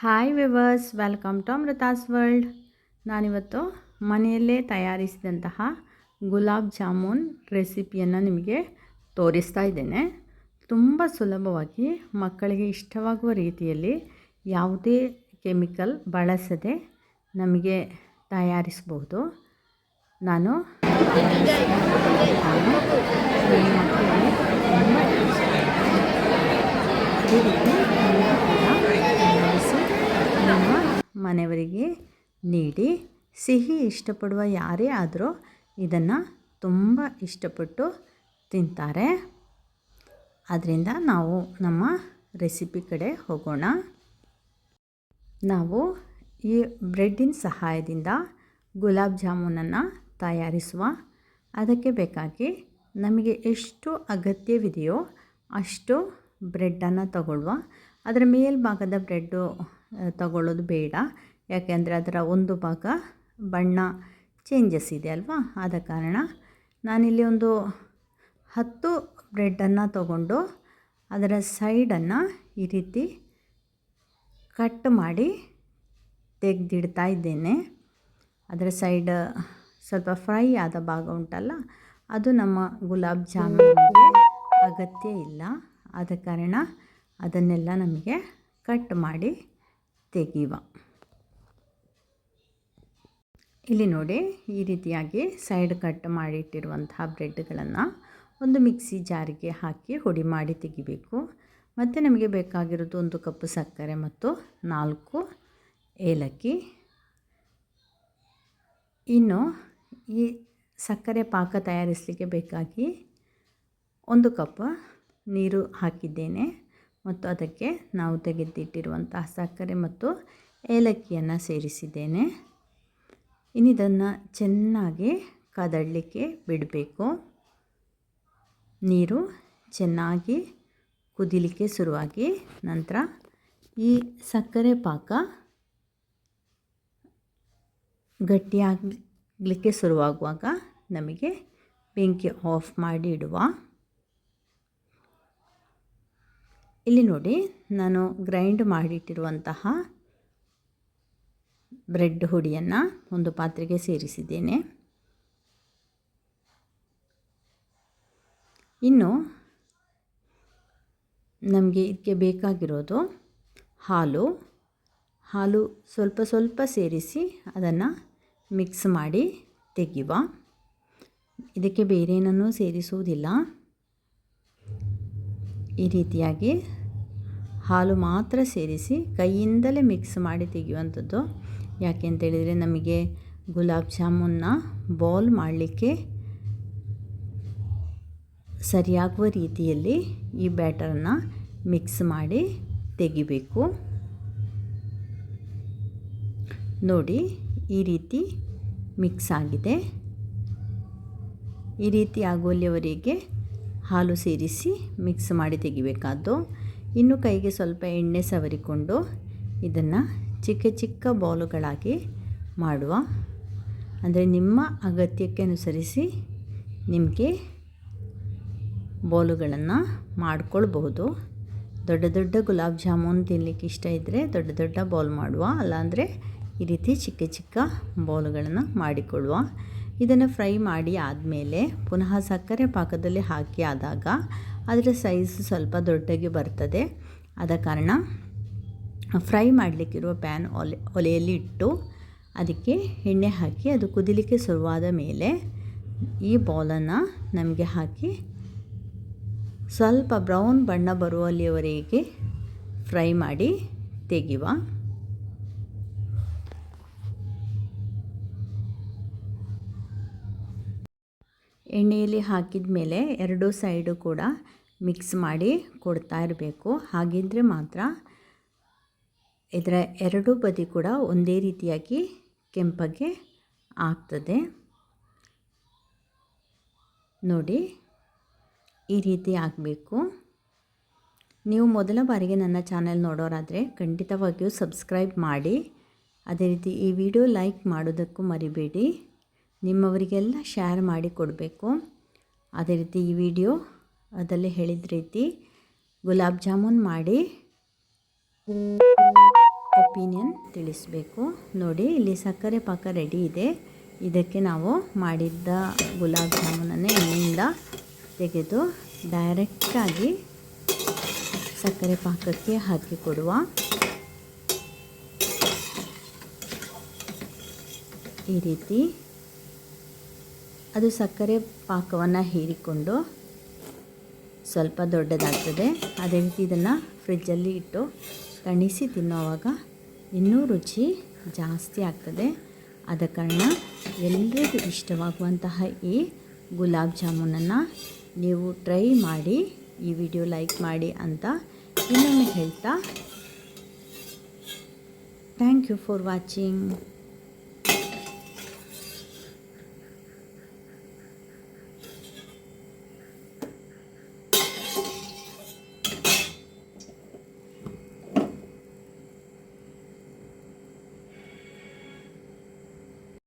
Hi viewers welcome to Amrutha's world ನಾನಿವತ್ತು ಮನೆಯಲ್ಲೇ ತಯಾರಿಸಿದಂತಹ ಗುಲಾಬ್ ಜಾಮೂನ್ ರೆಸಿಪಿಯನ್ನು ನಿಮಗೆ ತೋರಿಸ್ತಾ ಇದ್ದೇನೆ. ತುಂಬ ಸುಲಭವಾಗಿ, ಮಕ್ಕಳಿಗೆ ಇಷ್ಟವಾಗುವ ರೀತಿಯಲ್ಲಿ ಯಾವುದೇ ಕೆಮಿಕಲ್ ಬಳಸದೆ ನಮಗೆ ತಯಾರಿಸಬಹುದು. ನಾನು ನನ್ನ ಮಕ್ಕಳಿಗೆ ತುಂಬ ಇಷ್ಟ. ಅದೇ ರೀತಿ ನೀವು ಕೂಡ ತಯಾರಿಸಿ ನಿಮ್ಮ ಮನೆಯವರಿಗೆ ನೀಡಿ ಸಿಹಿ ಇಷ್ಟಪಡುವ ಯಾರೇ ಆದರೂ ಇದನ್ನು ತುಂಬ ಇಷ್ಟಪಟ್ಟು ತಿಂತಾರೆ. ಆದ್ದರಿಂದ ನಾವು ನಮ್ಮ ರೆಸಿಪಿ ಕಡೆ ಹೋಗೋಣ. ನಾವು ಈ ಬ್ರೆಡ್ಡಿನ ಸಹಾಯದಿಂದ ಗುಲಾಬ್ ಜಾಮೂನನ್ನು ತಯಾರಿಸುವ. ಅದಕ್ಕೆ ಬೇಕಾಗಿ ನಮಗೆ ಎಷ್ಟು ಅಗತ್ಯವಿದೆಯೋ ಅಷ್ಟು ಬ್ರೆಡ್ಡನ್ನು ತಗೊಳ್ಳುವ ಅದರ ಮೇಲ್ಭಾಗದ ಬ್ರೆಡ್ಡು ತಗೊಳ್ಳೋದು ಬೇಡ. ಯಾಕೆಂದರೆ ಅದರ ಒಂದು ಭಾಗ ಬಣ್ಣ ಚೇಂಜಸ್ ಇದೆ ಅಲ್ವಾ? ಆದ ಕಾರಣ ನಾನಿಲ್ಲಿ ಒಂದು ಹತ್ತು ಬ್ರೆಡ್ಡನ್ನು ತಗೊಂಡು ಅದರ ಸೈಡನ್ನು ಈ ರೀತಿ ಕಟ್ ಮಾಡಿ ತೆಗೆದಿಡ್ತಾ ಇದ್ದೇನೆ. ಅದರ ಸೈಡ್ ಸ್ವಲ್ಪ ಫ್ರೈ ಆದ ಭಾಗ ಉಂಟಲ್ಲ, ಅದು ನಮ್ಮ ಗುಲಾಬ್ ಜಾಮೂನಿಗೆ ಅಗತ್ಯ ಇಲ್ಲ. ಆದ ಕಾರಣ ಅದನ್ನೆಲ್ಲ ನಮಗೆ ಕಟ್ ಮಾಡಿ ತೆಗೆಯುವ. ಇಲ್ಲಿ ನೋಡಿ, ಈ ರೀತಿಯಾಗಿ ಸೈಡ್ ಕಟ್ ಮಾಡಿಟ್ಟಿರುವಂತಹ ಬ್ರೆಡ್ಗಳನ್ನು ಒಂದು ಮಿಕ್ಸಿ ಜಾರಿಗೆ ಹಾಕಿ ಹುಡಿ ಮಾಡಿ ತೆಗಿಬೇಕು. ಮತ್ತು ನಮಗೆ ಬೇಕಾಗಿರೋದು ಒಂದು ಕಪ್ ಸಕ್ಕರೆ ಮತ್ತು ನಾಲ್ಕು ಏಲಕ್ಕಿ. ಇನ್ನು ಈ ಸಕ್ಕರೆ ಪಾಕ ತಯಾರಿಸಲಿಕ್ಕೆ ಬೇಕಾಗಿ ಒಂದು ಕಪ್ ನೀರು ಹಾಕಿದ್ದೇನೆ. ಮತ್ತು ಅದಕ್ಕೆ ನಾವು ತೆಗೆದಿಟ್ಟಿರುವಂತಹ ಸಕ್ಕರೆ ಮತ್ತು ಏಲಕ್ಕಿಯನ್ನು ಸೇರಿಸಿದ್ದೇನೆ. ಇನ್ನಿದನ್ನು ಚೆನ್ನಾಗಿ ಕದಡಲಿಕ್ಕೆ ಬಿಡಬೇಕು. ನೀರು ಚೆನ್ನಾಗಿ ಕುದಿಲಿಕ್ಕೆ ಶುರುವಾಗಿ ನಂತರ ಈ ಸಕ್ಕರೆ ಪಾಕ ಗಟ್ಟಿಯಾಗಲಿಕ್ಕೆ ಶುರುವಾಗುವಾಗ ನಮಗೆ ಬೆಂಕಿ ಆಫ್ ಮಾಡಿ ಇಡುವ. ಇಲ್ಲಿ ನೋಡಿ, ನಾನು ಗ್ರೈಂಡ್ ಮಾಡಿಟ್ಟಿರುವಂತಹ ಬ್ರೆಡ್ ಹುಡಿಯನ್ನು ಒಂದು ಪಾತ್ರೆಗೆ ಸೇರಿಸಿದ್ದೇನೆ. ಇನ್ನು ನಮಗೆ ಇದಕ್ಕೆ ಬೇಕಾಗಿರೋದು ಹಾಲು. ಹಾಲು ಸ್ವಲ್ಪ ಸ್ವಲ್ಪ ಸೇರಿಸಿ ಅದನ್ನು ಮಿಕ್ಸ್ ಮಾಡಿ ತೆಗೆಯುವ. ಇದಕ್ಕೆ ಬೇರೇನನ್ನೂ ಸೇರಿಸುವುದಿಲ್ಲ. ಈ ರೀತಿಯಾಗಿ ಹಾಲು ಮಾತ್ರ ಸೇರಿಸಿ ಕೈಯಿಂದಲೇ ಮಿಕ್ಸ್ ಮಾಡಿ ತೆಗೆಯುವಂಥದ್ದು. ಯಾಕೆ ಅಂತೇಳಿದರೆ ನಮಗೆ ಗುಲಾಬ್ ಜಾಮೂನ್ನ ಬಾಲ್ ಮಾಡಲಿಕ್ಕೆ ಸರಿಯಾಗುವ ರೀತಿಯಲ್ಲಿ ಈ ಬ್ಯಾಟರನ್ನು ಮಿಕ್ಸ್ ಮಾಡಿ ತೆಗಿಬೇಕು. ನೋಡಿ, ಈ ರೀತಿ ಮಿಕ್ಸ್ ಆಗಿದೆ. ಈ ರೀತಿ ಆಗುವಲ್ಲಿವರೆಗೆ ಹಾಲು ಸೇರಿಸಿ ಮಿಕ್ಸ್ ಮಾಡಿ ತೆಗಿಬೇಕಾದ್ದು. ಇನ್ನು ಕೈಗೆ ಸ್ವಲ್ಪ ಎಣ್ಣೆ ಸವರಿಕೊಂಡು ಇದನ್ನು ಚಿಕ್ಕ ಚಿಕ್ಕ ಬಾಲುಗಳಾಗಿ ಮಾಡುವ. ಅಂದರೆ ನಿಮ್ಮ ಅಗತ್ಯಕ್ಕೆ ಅನುಸರಿಸಿ ನಿಮಗೆ ಬಾಲುಗಳನ್ನು ಮಾಡ್ಕೊಳ್ಬಹುದು. ದೊಡ್ಡ ದೊಡ್ಡ ಗುಲಾಬ್ ಜಾಮೂನ್ ತಿನ್ನಲಿಕ್ಕೆ ಇಷ್ಟ ಇದ್ದರೆ ದೊಡ್ಡ ದೊಡ್ಡ ಬಾಲ್ ಮಾಡುವ. ಅಲ್ಲಾಂದರೆ ಈ ರೀತಿ ಚಿಕ್ಕ ಚಿಕ್ಕ ಬಾಲುಗಳನ್ನು ಮಾಡಿಕೊಳ್ಳುವ. ಇದನ್ನು ಫ್ರೈ ಮಾಡಿ ಆದಮೇಲೆ ಪುನಃ ಸಕ್ಕರೆ ಪಾಕದಲ್ಲಿ ಹಾಕಿ ಆದಾಗ ಅದರ ಸೈಜ್ ಸ್ವಲ್ಪ ದೊಡ್ಡಗೆ ಬರ್ತದೆ. ಆದ ಕಾರಣ ಫ್ರೈ ಮಾಡಲಿಕ್ಕಿರುವ ಪ್ಯಾನ್ ಒಲೆ, ಒಲೆಯಲ್ಲಿ ಇಟ್ಟು ಅದಕ್ಕೆ ಎಣ್ಣೆ ಹಾಕಿ ಅದು ಕುದಿಲಿಕ್ಕೆ ಶುರುವಾದ ಮೇಲೆ ಈ ಬೌಲನ್ನು ನಮಗೆ ಹಾಕಿ ಸ್ವಲ್ಪ ಬ್ರೌನ್ ಬಣ್ಣ ಬರುವಲ್ಲಿಯವರೆಗೆ ಫ್ರೈ ಮಾಡಿ ತೆಗೆಯುವ. ಎಣ್ಣೆಯಲ್ಲಿ ಹಾಕಿದ ಮೇಲೆ ಎರಡೂ ಸೈಡು ಕೂಡ ಮಿಕ್ಸ್ ಮಾಡಿ ಕೊಡ್ತಾ ಇರಬೇಕು. ಹಾಗಿದ್ದರೆ ಮಾತ್ರ ಇದರ ಎರಡೂ ಬದಿ ಕೂಡ ಒಂದೇ ರೀತಿಯಾಗಿ ಕೆಂಪಗೆ ಆಗ್ತದೆ. ನೋಡಿ, ಈ ರೀತಿ ಆಗಬೇಕು. ನೀವು ಮೊದಲ ಬಾರಿಗೆ ನನ್ನ ಚಾನೆಲ್ ನೋಡೋರಾದರೆ ಖಂಡಿತವಾಗಿಯೂ ಸಬ್ಸ್ಕ್ರೈಬ್ ಮಾಡಿ. ಅದೇ ರೀತಿ ಈ ವಿಡಿಯೋ ಲೈಕ್ ಮಾಡೋದಕ್ಕೂ ಮರಿಬೇಡಿ. ನಿಮ್ಮವರಿಗೆಲ್ಲ ಶೇರ್ ಮಾಡಿ ಕೊಡಬೇಕು. ಅದೇ ರೀತಿ ಈ ವಿಡಿಯೋ ಅದರಲ್ಲಿ ಹೇಳಿದ ರೀತಿ ಗುಲಾಬ್ ಜಾಮೂನ್ ಮಾಡಿ ಒಪಿನಿಯನ್ ತಿಳಿಸಬೇಕು. ನೋಡಿ, ಇಲ್ಲಿ ಸಕ್ಕರೆ ಪಾಕ ರೆಡಿ ಇದೆ. ಇದಕ್ಕೆ ನಾವು ಮಾಡಿದ್ದ ಗುಲಾಬ್ ಜಾಮೂನನ್ನೇ ಎಣ್ಣೆಯಿಂದ ತೆಗೆದು ಡೈರೆಕ್ಟಾಗಿ ಸಕ್ಕರೆ ಪಾಕಕ್ಕೆ ಹಾಕಿಕೊಡುವ ಈ ರೀತಿ ಅದು ಸಕ್ಕರೆ ಪಾಕವನ್ನು ಹೀರಿಕೊಂಡು ಸ್ವಲ್ಪ ದೊಡ್ಡದಾಗ್ತದೆ. ಅದೇ ರೀತಿ ಇದನ್ನು ಫ್ರಿಜ್ಜಲ್ಲಿ ಇಟ್ಟು ತಣಿಸಿ ತಿನ್ನೋವಾಗ ಇನ್ನೂ ರುಚಿ ಜಾಸ್ತಿ ಆಗ್ತದೆ. ಆದ ಕಾರಣ ಎಲ್ಲರಿಗೂ ಇಷ್ಟವಾಗುವಂತಹ ಈ ಗುಲಾಬ್ ಜಾಮೂನನ್ನು ನೀವು ಟ್ರೈ ಮಾಡಿ, ಈ ವಿಡಿಯೋ ಲೈಕ್ ಮಾಡಿ ಅಂತ ಇನ್ನೊಮ್ಮೆ ಹೇಳ್ತಾ ಥ್ಯಾಂಕ್ ಯು ಫಾರ್ ವಾಚಿಂಗ್.